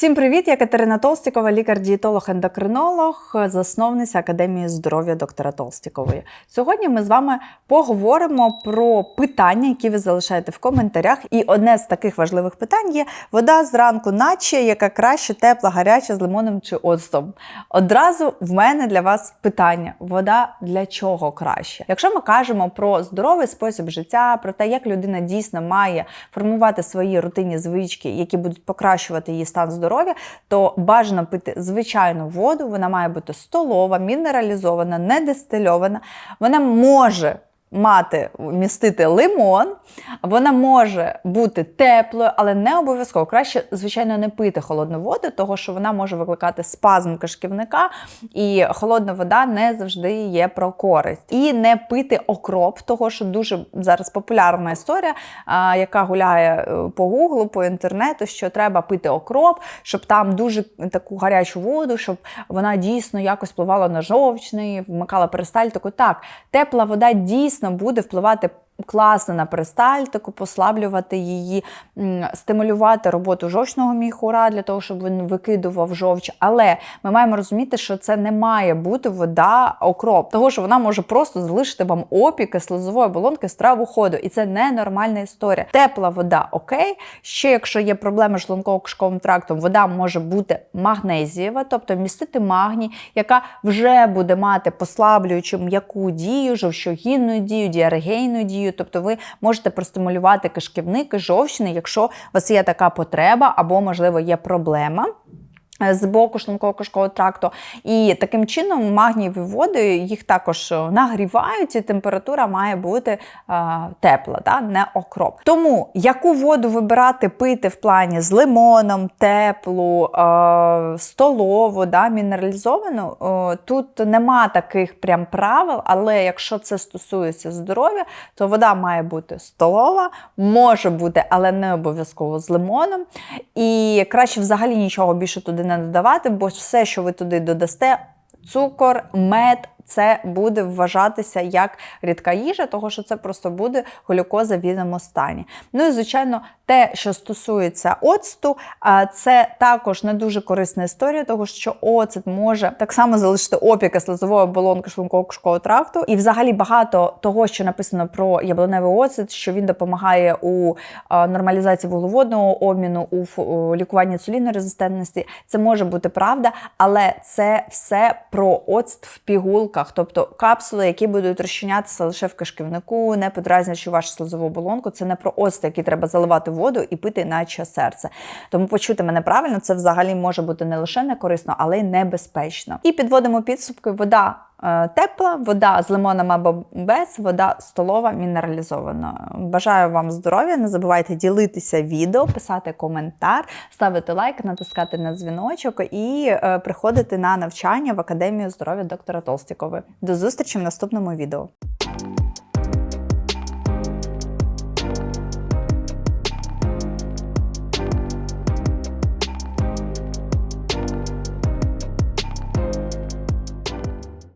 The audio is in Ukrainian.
Всім привіт! Я Катерина Толстікова, лікар-дієтолог-ендокринолог, засновниця Академії здоров'я доктора Толстікової. Сьогодні ми з вами поговоримо про питання, які ви залишаєте в коментарях. І одне з таких важливих питань є вода зранку, наче яка краще, тепла, гаряча з лимоном чи оцтом. Одразу в мене для вас питання: вода для чого краще? Якщо ми кажемо про здоровий спосіб життя, про те, як людина дійсно має формувати свої рутинні звички, які будуть покращувати її стан здоров'я, то бажано пити звичайну воду. Вона має бути столова, мінералізована, не дистильована. Вона може мати містити лимон, вона може бути теплою, але не обов'язково. Краще, звичайно, не пити холодну воду, тому що вона може викликати спазм кишківника, і холодна вода не завжди є про користь. І не пити окроп, того що дуже зараз популярна історія, яка гуляє е, по гуглу, по інтернету, що треба пити окроп, щоб там дуже таку гарячу воду, щоб вона дійсно якось впливала на жовчний, вмикала перистальтику. Так, тепла вода дійсно буде впливати. Класно на перистальтику, послаблювати її, стимулювати роботу жовчного міхура для того, щоб він викидував жовч. Але ми маємо розуміти, що це не має бути вода окроп, того що вона може просто залишити вам опіки слизової оболонки стравоходу. І це ненормальна історія. Тепла вода окей. Ще якщо є проблеми з шлунково-кишковим трактом, вода може бути магнезієва, тобто містити магній, яка вже буде мати послаблюючу м'яку дію, жовчогінну дію, діарегейну дію. Тобто ви можете простимулювати кишківник, жовчний, якщо у вас є така потреба, або, можливо, є проблема. З боку шлунково-кишкового тракту. І таким чином магнієві води їх також нагрівають, і температура має бути е, тепла, да? не окроп. Тому яку воду вибирати пити в плані з лимоном, теплу, е, столову, да? мінералізовану, е, тут нема таких прям правил, але якщо це стосується здоров'я, то вода має бути столова, може бути, але не обов'язково з лимоном. І краще взагалі нічого більше туди не додавати, бо все, що ви туди додасте, цукор, мед. Це буде вважатися як рідка їжа, того що це просто буде глюкоза в вільному стані. Ну і звичайно, те, що стосується оцту, це також не дуже корисна історія, того що оцет може так само залишити опіки слизової оболонки шлунково-кишкового тракту. І взагалі багато того, що написано про яблуневий оцет, що він допомагає у нормалізації вуглеводного обміну, у лікуванні інсулінорезистентності, це може бути правда, але це все про оцт в пігулках тобто капсули, які будуть розчинятися лише в кишківнику, не подразнячи вашу слизову оболонку. Це не про оцет, який треба заливати воду і пити наче серце. Тому почути мене правильно, це взагалі може бути не лише не корисно, але й небезпечно. І підводимо підсумки: вода. Тепла, вода з лимоном або без, вода столова мінералізована. Бажаю вам здоров'я. Не забувайте ділитися відео, писати коментар, ставити лайк, натискати на дзвіночок і е, приходити на навчання в Академію здоров'я доктора Толстікової. До зустрічі в наступному відео.